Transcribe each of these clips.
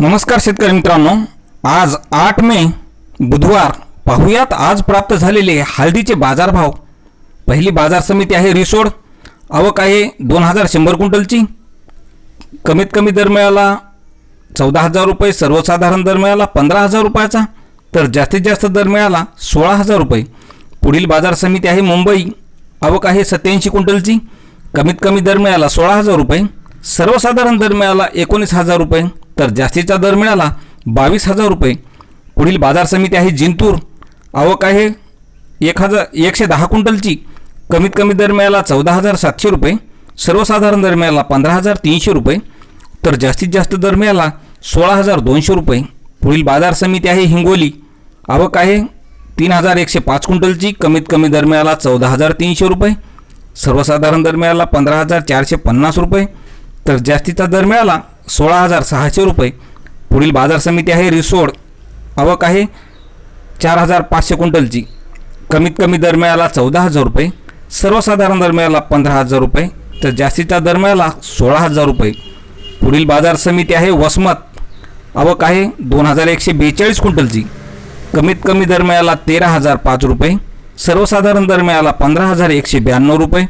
नमस्कार शेतकरी मित्रांनो. आज आठ मे बुधवार. पाहुयात आज प्राप्त झालेले हळदीचे बाजारभाव. पहिली बाजार समिती आहे रिसोड. आवक आहे दोन हजार शंभर क्विंटलची. कमीत कमी दर मिळाला चौदा हजार रुपये सर्वसाधारण दर मिळाला पंधरा हजार रुपयाचा. तर जास्तीत जास्त दर मिळाला सोळा हजार रुपये. पुढील बाजार समिती आहे मुंबई. आवक आहे सत्याऐंशी क्विंटलची. कमीत कमी दर मिळाला सोळा हजार रुपये. सर्वसाधारण दर मिळाला एकोणीस हजार रुपये. तर जास्तीचा दर मिळाला बावीस हजार रुपये. पुढील बाजार समिती आहे जिंतूर. आवक आहे एक हजार एकशे दहा क्विंटलची. कमीत कमी दर मिळाला चौदा हजार सातशे रुपये. सर्वसाधारण दर मिळाला पंधरा हजार तीनशे रुपये. तर जास्तीत जास्त दर मिळाला सोळा हजार दोनशे रुपये. पुढील बाजार समिती आहे हिंगोली. आवक आहे तीन हजार एकशे पाच क्विंटलची. कमीत कमी दर मिळाला चौदा हजार तीनशे रुपये. सर्वसाधारण दर मिळाला पंधरा हजार चारशे पन्नास रुपये. तर जास्तीचा दर मिळाला सोळा हजार सहाशे रुपये. पुढील बाजार समिती आहे रिसोड. आवक आहे चार हजार पाचशे क्विंटलची. कमीत कमी दर मिळाला चौदा हजार रुपये. सर्वसाधारण दर मिळाला पंधरा हजार रुपये. तर जास्तीचा दर मिळाला सोळा हजार रुपये. पुढील बाजार समिती आहे वसमत. आवक आहे दोन हजार एकशे बेचाळीस क्विंटलची. कमीत कमी दर मिळाला तेरा हजार पाच रुपये. सर्वसाधारण दर मिळाला पंधरा हजार एकशे ब्याण्णव रुपये.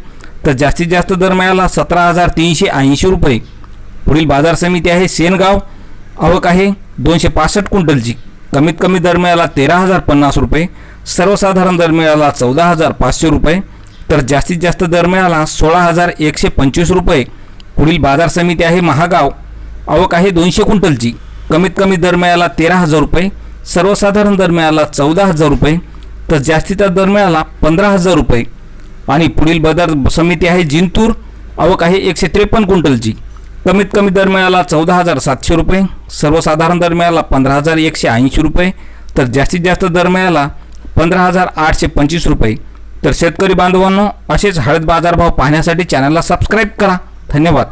तर जास्तीत जास्त दर मिळाला सतरा हजार तीनशे ऐंशी रुपये. पुढील बाजार समिती आहे सेनगाव. आवक आहे दोनशे पासष्ट क्विंटलची. कमीत कमी दर मिळाला तेरा हजार पन्नास रुपये. सर्वसाधारण दर मिळाला चौदा हजार पाचशे रुपये. तर जास्तीत जास्त दर मिळाला सोळा हजार एकशे पंचवीस रुपये. पुढील बाजार समिती आहे महागाव. आवक आहे दोनशे क्विंटलची. कमीत कमी दर मिळाला तेरा हजार रुपये. सर्वसाधारण दर मिळाला चौदा हजार रुपये. तर जास्तीचा दर मिळाला पंधरा हजार रुपये. आणि पुढील बाजार समिती आहे जिंतूर. आवक आहे एकशे त्रेपन्न क्विंटलची. कमीत कमी दर मिळाला चौदा हजार सातशे रुपये सर्वसाधारण दर मिळाला पंधरा हजार एकशे ऐंशी रुपये तर जास्तीत जास्त दर मिळाला पंधरा हजार आठशे पंचवीस रुपये. तर शेतकरी बांधवांनो असेच हळद बाजारभाव पाहण्यासाठी चॅनलला सबस्क्राईब करा. धन्यवाद.